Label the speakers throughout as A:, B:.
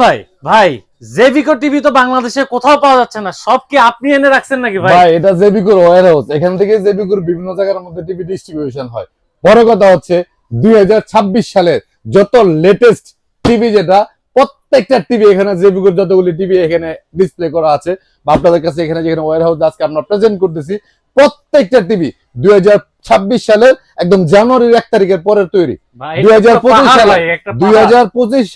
A: ভাই ভাই জেভিকো টিভি তো বাংলাদেশে কোথাও পাওয়া যাচ্ছে না, সব কি আপনি এনে রাখছেন নাকি ভাই?
B: ভাই, এটা জেবিকুর ওয়ার হাউস এখান থেকে জেবিকুর বিভিন্ন জায়গার মধ্যে টিভি ডিস্ট্রিবিউশন হয়। বড় কথা হচ্ছে, দুই হাজার ছাব্বিশ সালের যত লেটেস্ট টিভি যেটা, প্রত্যেকটা টিভি এখানে জেবিকুর যতগুলি টিভি এখানে ডিসপ্লে করা আছে, বা আপনাদের কাছে এখানে যেখানে ওয়ার হাউস আজকে আমরা প্রেজেন্ট করতেছি, প্রত্যেকটা টিভি দুই সালের একদম জানুয়ারির এক তারিখের পরের তৈরি।
A: ভাই,
B: 2025
A: এটা
B: সালে, দুই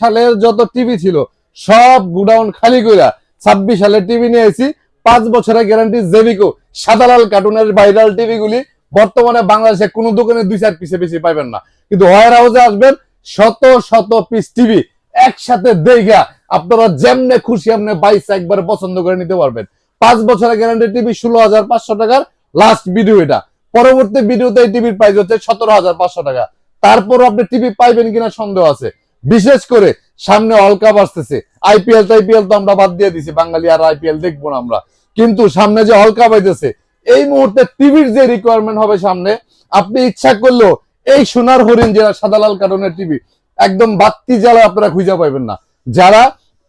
B: সালের যত টিভি ছিল সব গুডাউন খালি কইরা ছাব্বিশ সালের টিভি নিয়ে এসেছি পাঁচ বছরের গ্যারান্টি জেভিকো সাদালাল কার্টুনের ভাইরাল টিভি গুলি বর্তমানে বাংলাদেশে কোনো দোকানে দুই চার পিসে বেশি পাইবেন না। কিন্তু ওয়ার হাউসে আসবেন শত শত পিস টিভি একসাথে দেখা আপনারা যেমনে খুশি এমনি বাইশ একবারে পছন্দ করে নিতে পারবেন। পাঁচ বছরের গ্যারান্টি টিভি ষোলো হাজার পাঁচশো টাকার লাস্ট ভিডিও এটা। পরবর্তী ভিডিওতে এই টিভির প্রাইস হচ্ছে সতেরো হাজার পাঁচশো টাকা। তারপর আপনি টিভি পাইবেন কিনা সন্দেহ আছে। বিশেষ করে সামনে ওয়ার্ল্ড কাপ আসতেছে। আইপিএল আইপিএল তো আমরা বাদ দিয়ে দিছি। বাঙালি আর আইপিএল দেখব না আমরা। কিন্তু সামনে যে ওয়ার্ল্ড কাপ আইতেছে এই মুহূর্তে টিভির যে রিকোয়ারমেন্ট হবে সামনে, আপনি ইচ্ছা করলেও এই সোনার হরিণ যেটা সাদা লাল কার্টুনের টিভি একদম বাত্তি জ্বালা আপনারা খুঁজে পাইবেন না। যারা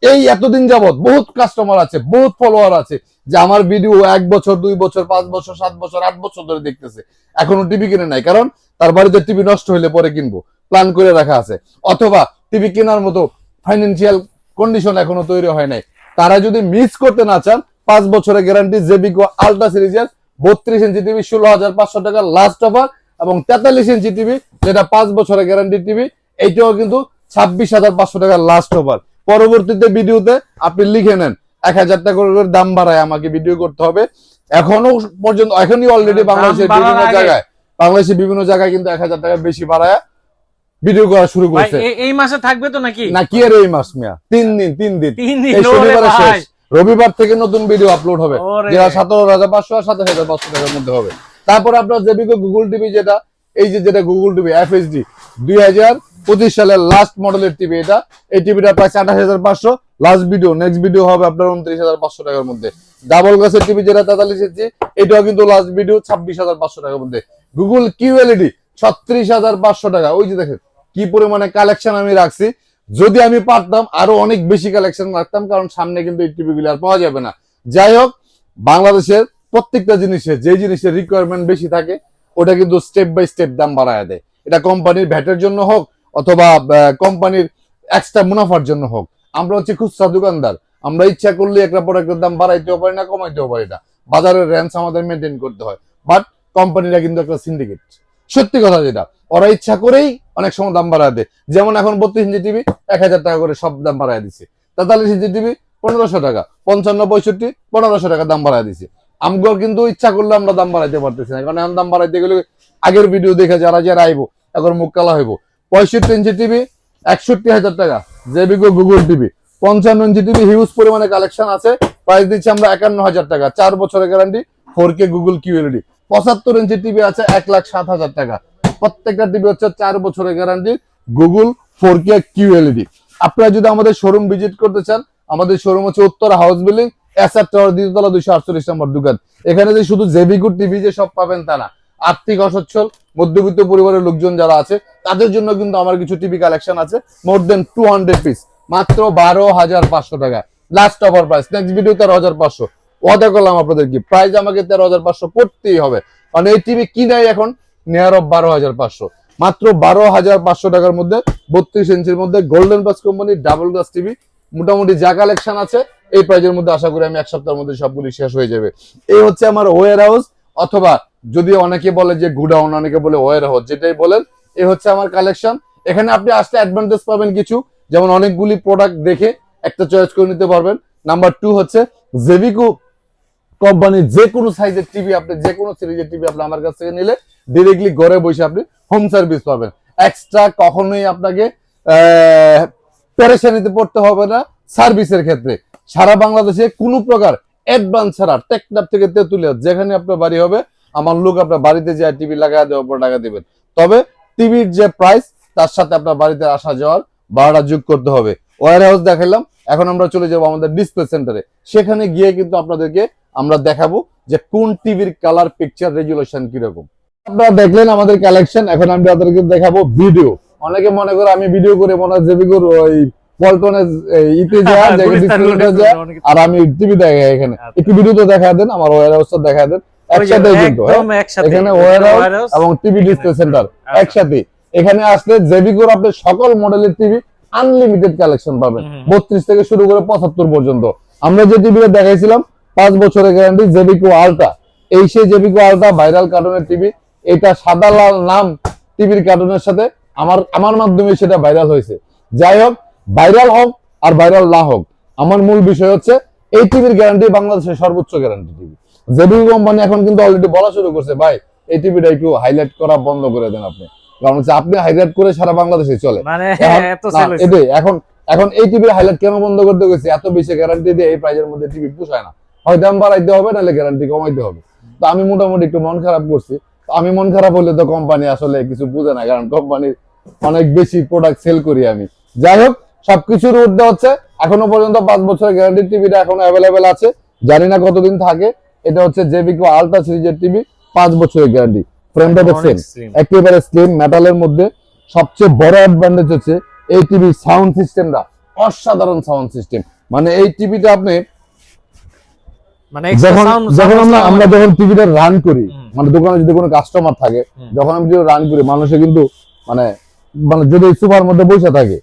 B: এই এতদিন যাবত বহুত কাস্টমার আছে, বহুত ফলোয়ার আছে, যে আমার ভিডিও এক বছর, দুই বছর, পাঁচ বছর, সাত বছর, আট বছর ধরে দেখতেছে। এখনও টিভি কিনে নাই, কারণ তার বাড়িতে টিভি নষ্ট হলে পরে কিনবো প্ল্যান করে রাখা আছে। অথবা টিভি কেনার মতো ফাইন্যান্সিয়াল কন্ডিশন এখনও তৈরি হয় নাই। তারা যদি মিস করতে না চান, পাঁচ বছরের গ্যারান্টি জেবিকো আলট্রা সিরিজের বত্রিশ ইঞ্চি টিভি ষোলো হাজার পাঁচশো টাকা লাস্ট অফার এবং তেতাল্লিশ ইঞ্চি টিভি যেটা পাঁচ বছরের গ্যারান্টি টিভি এইটাও কিন্তু ছাব্বিশ হাজার পাঁচশো টাকা লাস্ট অফার পরবর্তীতে ভিডিওতে আপনি লিখে নেন। এক হাজার টাকা করে দাম বাড়ায় আমাকে ভিডিও করতে হবে। এখনও পর্যন্ত এখনই অলরেডি বাংলাদেশের বিভিন্ন জায়গায় বাংলাদেশের বিভিন্ন জায়গায় কিন্তু এক হাজার টাকা বেশি বাড়ায় ভিডিও করা শুরু করছে।
A: এই মাসে থাকবে তো নাকি?
B: না কি আর এই মাস মিয়া? তিন দিন তিন দিন। শনিবারে। শেষ। রবিবার থেকে নতুন ভিডিও আপলোড হবে। যেটা সতেরো হাজার পাঁচশো আর সাতাশ হাজার পাঁচশো টাকার মধ্যে হবে। তারপর আপনার জেবিকো গুগল টিভি যেটা এই যে যেটা গুগল টিভি এফএসডি দুই হাজার পঁচিশ সালের লাস্ট মডেলের টিভি এটা। এই টিভিটা প্রায় আঠাশ হাজার পাঁচশো। লাস্ট ভিডিও নেক্সট ভিডিও হবে আপনার উনত্রিশ হাজার পাঁচশো টাকার মধ্যে। ডাবল গ্লাসের টিভি যেটা তেতাল্লিশ ইঞ্চি এটাও কিন্তু লাস্ট ভিডিও ছাব্বিশ হাজার পাঁচশো টাকার মধ্যে। গুগল কিউএলইডি ছত্রিশ হাজার পাঁচশো টাকা। ওই যে দেখেন, কি পরিমাণে কালেকশন আমি রাখছি। যদি আমি পারতাম, আরও অনেক বেশি কালেকশন রাখতাম, কারণ সামনে কিন্তু এই টিভি গুলো আর পাওয়া যাবে না। যাই হোক, বাংলাদেশের প্রত্যেকটা জিনিসের যে জিনিসের রিকোয়ারমেন্ট বেশি থাকে, ওটা কিন্তু স্টেপ বাই স্টেপ দাম বাড়ায় দেয়। এটা কোম্পানির ভ্যাটের জন্য হোক অথবা কোম্পানির এক্সট্রা মুনাফার জন্য হোক। আমরা হচ্ছে খুচরা দোকানদার। আমরা ইচ্ছা করলে একটা প্রোডাক্টের দাম বাড়াইতেও পারি না, কমাইতেও পারি না। বাজারের রেঞ্জ আমাদের মেনটেন করতে হয়। বাট কোম্পানিরা কিন্তু একটা সিন্ডিকেট সত্যি কথা যেটা, ওরা ইচ্ছা করেই অনেক সময় দাম বাড়ায় দেয়। যেমন এখন বত্রিশ ইঞ্চি টিভি এক হাজার টাকা করে সব দাম বাড়ায় দিছে। তেতাল্লিশ ইঞ্চি টিভি পনেরোশো টাকা, পঞ্চান্ন পঁয়ষট্টি পনেরোশো টাকা দাম বাড়ায় দিছে। আমগো কিন্তু ইচ্ছা করলে আমরা দাম বাড়াইতে পারতেছি না। কারণ এখন দাম বাড়াইতে গেলে আগের ভিডিও দেখে যারা যারা আইবো, এখন মুখ কালা হইব। পঁয়ষট্টি ইঞ্চি টিভি একষট্টি হাজার টাকা। জেবিকো গুগল টিভি পঞ্চান্ন ইঞ্চি টিভি হিউজ পরিমাণে কালেকশন আছে। প্রাইস দিচ্ছি আমরা একান্ন হাজার টাকা। চার বছরের guarantee four K Google QLED পঁচাত্তর ইঞ্চি টিভি আছে এক লাখ সাত হাজার টাকা। প্রত্যেকটা টিভি হচ্ছে চার বছরের guarantee Google four K QLED আপনারা যদি আমাদের শোরুম ভিজিট করতে চান, আমাদের শোরুম হচ্ছে উত্তর house building S R tower দ্বিতীয়তলা দুইশো আটচল্লিশ নম্বর দোকান। এখানে যে শুধু জেবিকুর টিভি যে সব পাবেন তা না। আর্থিক অসচ্ছল, মধ্যবিত্ত পরিবারের লোকজন যারা আছে, তাদের জন্য কিন্তু আমার কিছু টিভি কালেকশন আছে more than two hundred piece মাত্র বারো হাজার পাঁচশো টাকা last offer price next video তেরো হাজার পাঁচশো। ওয়াদা করলাম আপনাদের কি প্রাইস আমাকে তেরো হাজার পাঁচশো পড়তেই হবে। কারণ এই টিভি কিনাই এখন নিয়ার অফ বারো হাজার পাঁচশো। মাত্র বারো হাজার পাঁচশো টাকার মধ্যে, বত্রিশ ইঞ্চির মধ্যে golden plus company double glass TV মোটামুটি যা কালেকশন আছে, এই প্রাইজের মধ্যে আশা করি আমি এক সপ্তাহের মধ্যে সবগুলি শেষ হয়ে যাবে। এই হচ্ছে আমার ওয়ার হাউস অথবা যদি অনেকে বলে যে গুডাউন, অনেকে বলে ওয়ার হাউস যেটাই বলেন এই হচ্ছে আমার কালেকশন। এখানে আপনি আসলে অ্যাডভান্টেজ পাবেন কিছু। যেমন অনেকগুলি প্রোডাক্ট দেখে একটা চয়েস করে নিতে পারবেন। নাম্বার টু হচ্ছে জেভিকো কোম্পানির যে কোনো সাইজের টিভি আপনি, যে কোনো সিরিজের টিভি আপনি আমার কাছ থেকে নিলে ডিরেক্টলি ঘরে বসে আপনি হোম সার্ভিস পাবেন। এক্সট্রা কখনোই আপনাকে পেরেশানিতে পড়তে হবে না সার্ভিসের ক্ষেত্রে। সারা বাংলাদেশে কোনো প্রকার অ্যাডভান্স ছাড়া টেকনাপ থেকে তেতুলিয়া, যেখানে আপনার বাড়ি হবে আমার লোক আপনার বাড়িতে যায় টিভি লাগাই দেওয়ার পর টাকা দিবেন। তবে টিভির যে প্রাইস তার সাথে আপনার বাড়িতে আসা যাওয়ার ভাড়া যোগ করতে হবে। ওয়ার হাউস দেখালাম এখন আমরা চলে যাব আমাদের ডিসপ্লে সেন্টারে সেখানে গিয়ে কিন্তু আপনাদেরকে আমরা দেখাবো যে কোন টিভির কালার পিকচার রেজুলেশন কীরকম। আপনারা দেখলেন আমাদের কালেকশন এখন আমি আপনাদেরকে দেখাবো ভিডিও অনেকে মনে করে আমি ভিডিও করে মনে হয় জেবি ওই ইতে যায়
A: অনেক-
B: আর আমি টিভি দেখাই এখানে।
A: আচ্ছা।
B: একটু ভিডিও তো দেখা দেন আমার ওয়ার হাউসটা দেখা দেন।
A: যে
B: একসাথে কিন্তু হ্যাঁ? এখানে ওয়ার
A: warehouse,
B: হাউস এবং টিভি ডিসপ্লে সেন্টার। একসাথে এখানে আসলে জেবিকোর আপনি সকল মডেলের টিভি আনলিমিটেড কালেকশন পাবেন। বত্রিশ থেকে শুরু করে পঁচাত্তর পর্যন্ত। আমরা যে টিভিটা দেখাইছিলাম পাঁচ বছরের গ্যারান্টি জেবিকো আলট্রা এই সেই জেবিকো আলট্রা ভাইরাল কার্টুনের টিভি এটা সাদা লাল নাম টিভির কার্টুনের সাথে আমার আমার মাধ্যমে সেটা ভাইরাল হয়েছে। যাই হোক ভাইরাল হোক আর ভাইরাল না হোক আমার মূল বিষয় হচ্ছে এই টিভির গ্যারান্টি বাংলাদেশের সর্বোচ্চ গ্যারান্টি টিভি জেবিকো কোম্পানি এখন কিন্তু অলরেডি বলা শুরু করছে ভাই এই টিভিটা একটু হাইলাইট করা বন্ধ করে দেন আপনি। কারণ হচ্ছে আপনি হাইলাইট করে সারা বাংলাদেশে চলে।
A: মানে
B: এটাই, এখন এখন এই টিভির হাইলাইট কেন বন্ধ করতে গেছে এত বেশি গ্যারান্টি দিয়ে এই প্রাইজের মধ্যে টিভি পোষায় না। হয় দাম বাড়াইতে হবে নাহলে গ্যারান্টি কমাইতে হবে। তো আমি মোটামুটি একটু মন খারাপ করছি। তো আমি মন খারাপ হলে তো কোম্পানি আসলে কিছু বুঝে না কারণ কোম্পানির অনেক বেশি প্রোডাক্ট সেল করি আমি। যাই হোক সবকিছুর ঊর্ধ্বে হচ্ছে এখনও পর্যন্ত পাঁচ বছরের গ্যারান্টি টিভিটা এখনও অ্যাভেলেবেল আছে। জানি না কতদিন থাকে। এটা হচ্ছে জেবিকো আলট্রা সিরিজের টিভি পাঁচ বছরের গ্যারান্টি ফ্রেমটা দেখছেন একেবারে স্লিম মেটালের মধ্যে। সবচেয়ে বড় অ্যাডভান্টেজ হচ্ছে এই টিভির সাউন্ড সিস্টেমটা অসাধারণ সাউন্ড সিস্টেম মানে এই টিভিটা আপনি
A: মানে
B: যখন আমরা আমরা যখন টিভিটা রান করি মানে দোকানে যদি কোনো কাস্টমার থাকে যখন আমি যদি রান করি মানুষে কিন্তু মানে মানে যদি সুপার মধ্যে বসে থাকে।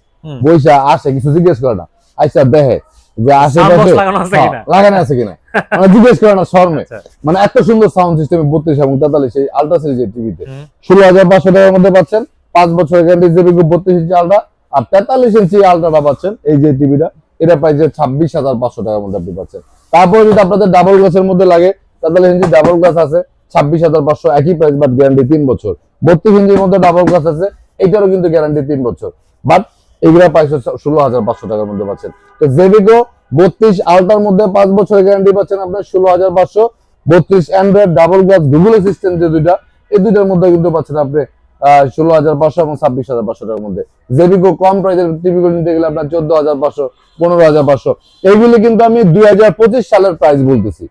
B: বসে আসে কিছু জিজ্ঞেস করে না আচ্ছা দেখে। যে আশেপাশে
A: লাগানো আছে
B: হ্যাঁ,
A: কিনা?
B: লাগানো আছে কিনা? মানে জিজ্ঞেস করে না শর্মে।
A: আচ্ছা।
B: মানে এত সুন্দর সাউন্ড সিস্টেম বত্রিশ এবং তেতাল্লিশ এই আল্ট্রা সিরিজের টিভিতে ষোলো হাজার পাঁচশো টাকার মধ্যে পাচ্ছেন পাঁচ বছরের গ্যারান্টি জিবি বত্রিশ ইঞ্চি আলট্রা আর তেতাল্লিশ ইঞ্চি আলট্রাটা পাচ্ছেন এই যে টিভিটা এটা প্রাইস ছাব্বিশ হাজার পাঁচশো টাকার মধ্যে আপনি পাচ্ছেন। তারপরে যদি আপনাদের ডাবল গ্লাসের মধ্যে লাগে তেতাল্লিশ ইঞ্চি ডাবল গ্লাস আছে ছাব্বিশ হাজার পাঁচশো একই প্রাইস বাট গ্যারান্টি তিন বছর। বত্রিশ ইঞ্চির মধ্যে ডাবল গ্লাস আছে এটারও কিন্তু গ্যারান্টি তিন বছর। বাট এগুলা প্রাইস ষোলো হাজার পাঁচশো টাকার মধ্যে পাচ্ছেন। তো জেবিকো বত্রিশ আলটার মধ্যে পাঁচ বছরের গ্যারান্টি পাচ্ছেন আপনার ষোলো হাজার পাঁচশো। বত্রিশ android double glass Google assistant যে দুইটা এই দুইটার মধ্যে কিন্তু পাচ্ছেন আপনি ষোলো হাজার পাঁচশো এবং ছাব্বিশ হাজার পাঁচশো টাকার মধ্যে। জেবিকো কম প্রাইসের টিভি গুলো নিতে গেলে আপনার চোদ্দ হাজার পাঁচশো পনেরো হাজার পাঁচশো। এইগুলি কিন্তু আমি দুই হাজার পঁচিশ সালের প্রাইস বলতেছি।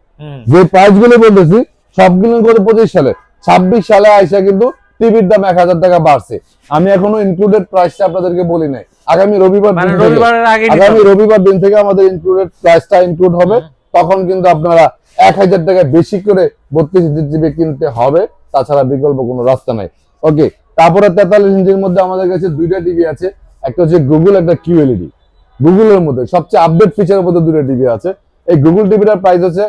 B: যে প্রাইসগুলো বলতেছি সবগুলো করে পঁচিশ সালে। ছাব্বিশ সালে আইসা কিন্তু টিভির দাম এক হাজার টাকা বাড়ছে। আমি এখনও ইনক্লুডেড প্রাইসটা আপনাদেরকে বলি নাই। আগামী রবিবার
A: মানে
B: আগামী রবিবার দিন থেকে আমাদের ইনক্লুডেড প্রাইসটা ইনক্লুড হবে। তখন কিন্তু আপনারা এক হাজার টাকা বেশি করে বত্রিশ ইঞ্চি টিভি কিনতে হবে। তাছাড়া বিকল্প কোনো রাস্তা নাই। ওকে তারপরে তেতাল্লিশ ইঞ্চির মধ্যে আমাদের কাছে দুইটা টিভি আছে। একটা হচ্ছে গুগল একটা কিউএলইডি গুগলের মধ্যে সবচেয়ে আপডেট ফিচারের মধ্যে দুটো টিভি আছে। এই গুগল টিভিটার প্রাইস হচ্ছে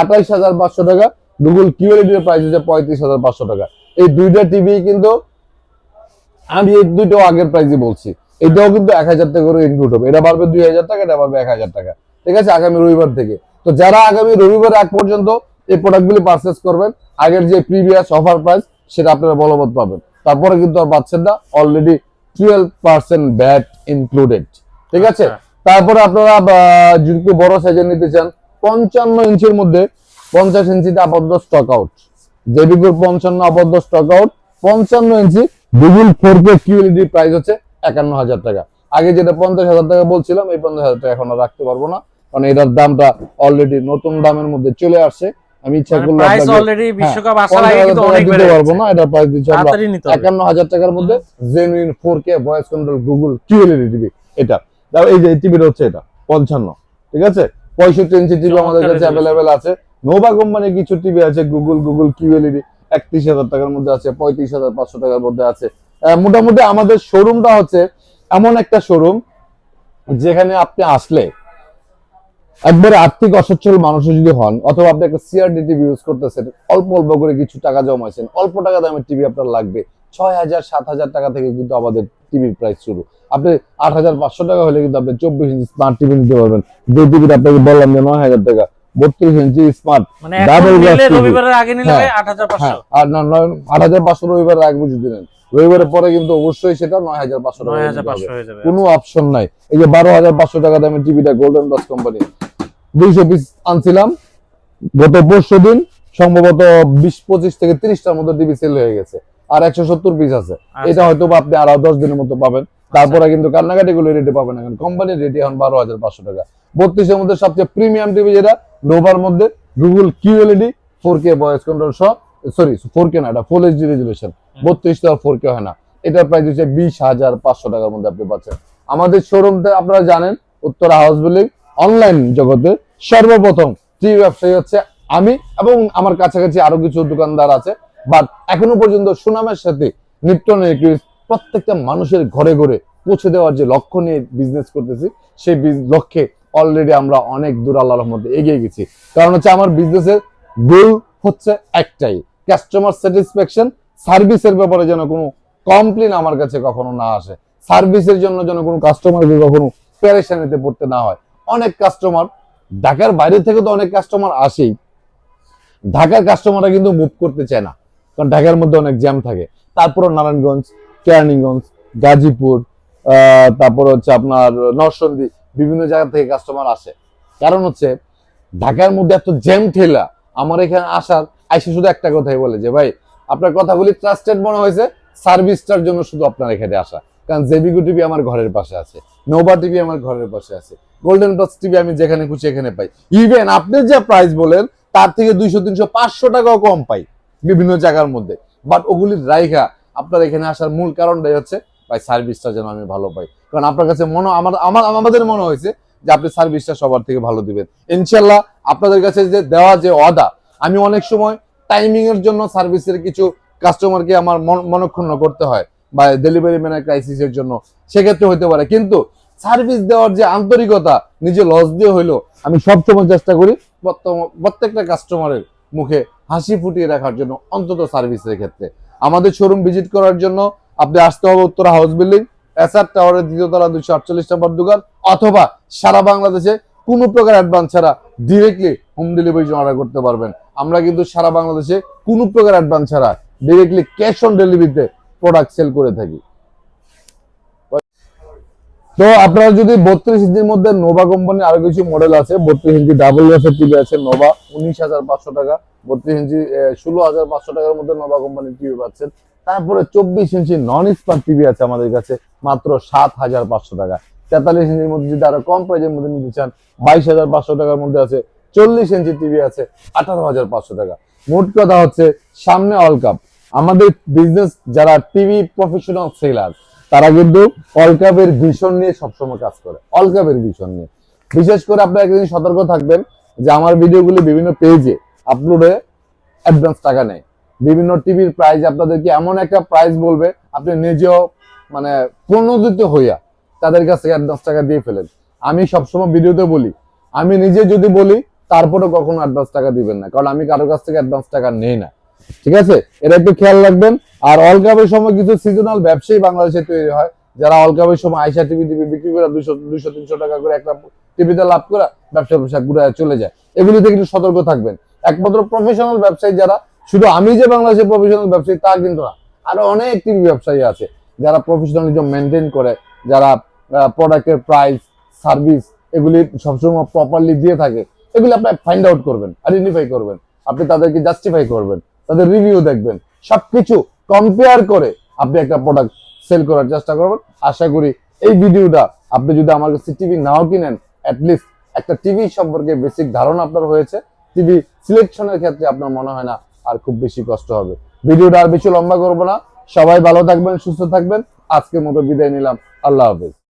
B: আঠাইশ হাজার পাঁচশো টাকা। গুগল কিউএলইডির প্রাইস হচ্ছে পঁয়ত্রিশ হাজার পাঁচশো টাকা। এই দুইটা টিভি কিন্তু আমি এই দুইটাও আগের প্রাইসই বলছি। এটাও কিন্তু এক হাজার টাকা করে ইনক্লুড হবে। এটা বাড়বে দুই হাজার টাকা এটা বাড়বে এক হাজার টাকা। ঠিক আছে? আগামী রবিবার থেকে। তো যারা আগামী রবিবার আগ পর্যন্ত এই প্রোডাক্টগুলি পারচেস করবেন আগের যে প্রিভিয়াস অফার প্রাইস সেটা আপনারা বলবৎ পাবেন। তারপরে কিন্তু আর পাচ্ছেন না already twelve percent VAT included ঠিক আছে?
A: আচ্ছা।
B: তারপরে আপনারা যদি বড় সাইজের নিতে চান পঞ্চান্ন ইঞ্চির মধ্যে পঞ্চাশ ইঞ্চিতে আবদ্ধ স্টক আউট জেবিকুর পঞ্চান্ন আবদ্ধ স্টক আউট পঞ্চান্ন ইঞ্চি Google four K QLED price হচ্ছে একান্ন হাজার টাকা। আগে যেটা পঞ্চাশ হাজার টাকা বলছিলাম এই পঞ্চাশ হাজার টাকা এখন রাখতে পারব না। কারণ এটার দামটা অলরেডি নতুন দামের মধ্যে চলে আসছে। আমি ইচ্ছা করলে
A: প্রাইস অলরেডি বিশ্বকাপ আসার আগে কিন্তু অনেক বেড়ে
B: পারব। না এটা প্রাইস দিচ্ছি আমরা
A: তাড়াতাড়ি নিতে হবে।
B: একান্ন হাজার টাকার মধ্যে genuine four K voice control Google QLED TV এটা। তাও এই যে টিভিটা হচ্ছে এটা পঞ্চান্ন ঠিক আছে? পঁয়ষট্টি ইঞ্চি টিভি আমাদের কাছে। অ্যাভেলেবেল আছে। নোভা কোম্পানির কিছু টিভি আছে গুগল গুগল কিউএলইডি একত্রিশ হাজার টাকার মধ্যে আছে, পঁয়ত্রিশ হাজার, পাঁচশো টাকার মধ্যে আছে। মোটামুটি আমাদের শোরুমটা হচ্ছে এমন একটা শোরুম যেখানে আপনি আসলে একবারে আর্থিক অসচ্ছল মানুষ যদি হন, অথবা আপনি একটা সিআরডি টিভি ইউজ করতেছেন, অল্প অল্প করে কিছু টাকা জমাইছেন, অল্প টাকা দামের টিভি আপনার লাগবে। ছয় হাজার, সাত হাজার টাকা থেকে কিন্তু আমাদের টিভির প্রাইস শুরু। আপনি আট হাজার, পাঁচশো টাকা হলে কিন্তু আপনি চব্বিশ ইঞ্চি স্মার্ট টিভি নিতে পারবেন। যে টিভিটা আপনাকে বললাম যে নয় হাজার টাকা বত্রিশ ইঞ্চি স্মার্ট
A: মানে রবিবারের আগে নিলে
B: হ্যাঁ,
A: ভাই 8500
B: হ্যাঁ আর না নয় আট হাজার পাঁচশো যদি নেন রবিবারের পরে কিন্তু অবশ্যই সেটা নয় হাজার পাঁচশো টাকা নিতে হবে।
A: 9500 হয়ে যাবে
B: কোনো অপশন নাই। এই যে বারো হাজার পাঁচশো টাকা দামের টিভিটা গোল্ডেন কোম্পানি দুইশো পিস আনছিলাম। গত পরশু দিন সম্ভবত বিশ পঁচিশ থেকে তিরিশটার মতো টিভি সেল হয়ে গেছে। আর একশো সত্তর পিস আছে।
A: আচ্ছা।
B: এটা হয়তো বা আপনি আরও দশ দিনের মতো পাবেন। তারপরে কিন্তু কান্নাকাটি গুলো রেটে পাবেন এখন। কোম্পানির রেটে এখন বারো হাজার পাঁচশো টাকা। বত্রিশের মধ্যে সবচেয়ে প্রিমিয়াম টিভি যেটা নোভার মধ্যে Google QLED four K voice control সহ সরি ফোর কে না এটা ফুল এইচডি রেজুলেশন বত্রিশ তো ফোর কে হয় না। এটার প্রাইস হচ্ছে বিশ হাজার পাঁচশো টাকার মধ্যে আপনি পাচ্ছেন। আমাদের শোরুমতে আপনারা জানেন উত্তরা হাউস বিল্ডিং অনলাইন জগতে সর্বপ্রথম টিভি ব্যবসায়ী হচ্ছে আমি এবং আমার কাছাকাছি আরও কিছু দোকানদার আছে। বাট এখনও পর্যন্ত সুনামের সাথে একুইস প্রত্যেকটা মানুষের ঘরে ঘরে পৌঁছে দেওয়ার যে লক্ষ্য নিয়ে বিজনেস করতেছি সেই লক্ষ্যে অলরেডি আমরা অনেক দূর আল্লাহর মধ্যে এগিয়ে গেছি। কারণ হচ্ছে আমার বিজনেসের গোল হচ্ছে একটাই কাস্টমার স্যাটিসফ্যাকশন সার্ভিসের ব্যাপারে যেন কোনো কমপ্লেন আমার কাছে কখনো না আসে। সার্ভিসের জন্য যেন কোনো কাস্টমারকে কখনো প্যারেশানিতে পড়তে না হয়। অনেক কাস্টমার ঢাকার বাইরে থেকে তো অনেক কাস্টমার আসেই। ঢাকার কাস্টমাররা কিন্তু মুভ করতে চায় না। কারণ ঢাকার মধ্যে অনেক জ্যাম থাকে। তারপর নারায়ণগঞ্জ, কেরানীগঞ্জ, গাজীপুর তারপর হচ্ছে আপনার নরসন্দী, বিভিন্ন জায়গা থেকে কাস্টমার আসে। কারণ হচ্ছে, ঢাকার মধ্যে এত জ্যাম ঠেলা। আমার এখানে আসার, আইসে শুধু একটা কথাই বলে যে, ভাই, আপনার কথাগুলি ট্রাস্টেড মনে হয়েছে। সার্ভিসটার জন্য শুধু আপনার এখানে আসা। কারণ জেবিগো টিভি আমার ঘরের পাশে আছে। নোভা টিভি আমার ঘরের পাশে আছে। গোল্ডেন প্লাস টিভি আমি যেখানে খুশি এখানে পাই। ইভেন আপনি যে প্রাইস বলেন, তার থেকে দুইশো, তিনশো, পাঁচশো টাকাও কম পাই। বিভিন্ন জায়গার মধ্যে। বাট ওগুলির রাইখা আপনার এখানে আসার মূল কারণটাই হচ্ছে ভাই সার্ভিসটা যেন আমি ভালো পাই। কারণ আপনার কাছে মনে, আমার আমাদের মনে হয়েছে যে আপনি সার্ভিসটা সবার থেকে ভালো দিবেন। ইনশাল্লাহ আপনাদের কাছে যে দেওয়া যে অদা আমি অনেক সময় টাইমিং এর জন্য সার্ভিসের কিছু কাস্টমারকে আমার মন- মনক্ষুণ্ণ করতে হয় বা ডেলিভারি ম্যানের ক্রাইসিসের জন্য। সেক্ষেত্রে হতে পারে। কিন্তু সার্ভিস দেওয়ার যে আন্তরিকতা, নিজে লস দিয়ে হইল আমি সবসময় চেষ্টা করি প্রত্যেকটা কাস্টমারের মুখে হাসি ফুটিয়ে রাখার জন্য অন্তত সার্ভিসের ক্ষেত্রে। আমাদের শোরুম ভিজিট করার জন্য আপনি আসতে হবে উত্তরা হাউস বিল্ডিং এসআর টাওয়ারের দ্বিতীয় তলা দুইশো আটচল্লিশ নম্বর দোকান, অথবা সারা বাংলাদেশে কোনো প্রকার অ্যাডভান্স ছাড়া ডিরেক্টলি হোম ডেলিভারি অর্ডার করতে পারবেন। আমরা কিন্তু সারা বাংলাদেশে কোনো প্রকার অ্যাডভান্স ছাড়া ডিরেক্টলি ক্যাশ অন ডেলিভারিতে প্রোডাক্ট সেল করে থাকি। তো আপনারা যদি বত্রিশ ইঞ্চির মধ্যে নোভা কোম্পানির আরও কিছু মডেল আছে, বত্রিশ ইঞ্চি ডাবল গ্লাসের টিভি আছে নোভা উনিশ হাজার পাঁচশো টাকা, বত্রিশ ইঞ্চি ষোলো হাজার পাঁচশো টাকার মধ্যে নোভা কোম্পানির টিভি পাচ্ছেন। তারপরে চব্বিশ ইঞ্চি নন স্পার টিভি আছে আমাদের কাছে, মাত্র সাত হাজার পাঁচশো টাকা। তেতাল্লিশ ইঞ্চির মধ্যে যদি আরও কম প্রাইজের মধ্যে নিতে চান, বাইশ হাজার পাঁচশো টাকার মধ্যে আছে, চল্লিশ ইঞ্চি টিভি আছে, আঠারো হাজার পাঁচশো টাকা। মোট কথা হচ্ছে, সামনে অল কাপ আমাদের বিজনেস যারা টিভি প্রফেশনাল সেলার তারা কিন্তু অলকাপের ভিশন নিয়ে সবসময় কাজ করে। অল কাপের ভিশন নিয়ে। বিশেষ করে আপনারা একদিন সতর্ক থাকবেন যে আমার ভিডিওগুলি বিভিন্ন পেজে আপলোডে অ্যাডভান্স টাকা নেয়। বিভিন্ন টিভির প্রাইস আপনাদেরকে এমন একটা প্রাইস বলবে, আপনি নিজেও মানে প্রণোদিত হইয়া তাদের কাছ থেকে অ্যাডভান্স টাকা দিয়ে ফেলেন। আমি সবসময় ভিডিওতে বলি, আমি নিজে যদি বলি তারপরে কখনো অ্যাডভান্স টাকা দিবেন না, কারণ আমি কারোর কাছ থেকে অ্যাডভান্স টাকা নেই না। ঠিক আছে? এটা একটু খেয়াল রাখবেন। আর অল কাপের সময় কিছু সিজনাল ব্যবসায়ী বাংলাদেশে তৈরি হয়, যারা অল কাপের সময় আইসা টিভি টিভি বিক্রি করে দুশো দুশো, তিনশো টাকা করে একটা টিভিতে লাভ করে ব্যবসা ব্যবসা ঘুরে চলে যায়। এগুলিতে একটু সতর্ক থাকবেন। একমাত্র প্রফেশনাল ব্যবসায়ী যারা শুধু আমি যে বাংলাদেশের প্রফেশনাল ব্যবসায়ী, তা কিন্তু না। আরও অনেক টিভি ব্যবসায়ী আছে যারা প্রফেশনালিজম মেনটেন করে, যারা প্রোডাক্টের প্রাইস সার্ভিস এগুলি সবসময় প্রপারলি দিয়ে থাকে। এগুলি আপনি ফাইন্ড আউট করবেন আইডেন্টিফাই করবেন। আপনি তাদেরকে জাস্টিফাই করবেন, তাদের রিভিউ দেখবেন। সবকিছু কম্পেয়ার করে আপনি একটা প্রোডাক্ট সেল করার চেষ্টা করবেন। আশা করি এই ভিডিওটা আপনি যদি আমার কাছে টিভি নাও কিনেন অ্যাটলিস্ট একটা টিভি সম্পর্কে বেসিক ধারণা আপনার হয়েছে। টিভি সিলেকশনের ক্ষেত্রে আপনার মনে হয় না আর খুব বেশি কষ্ট হবে। ভিডিওটা আর বেশি লম্বা করব না। সবাই ভালো থাকবেন, সুস্থ থাকবেন। আজকের মতো বিদায় নিলাম। আল্লাহ হাফেজ।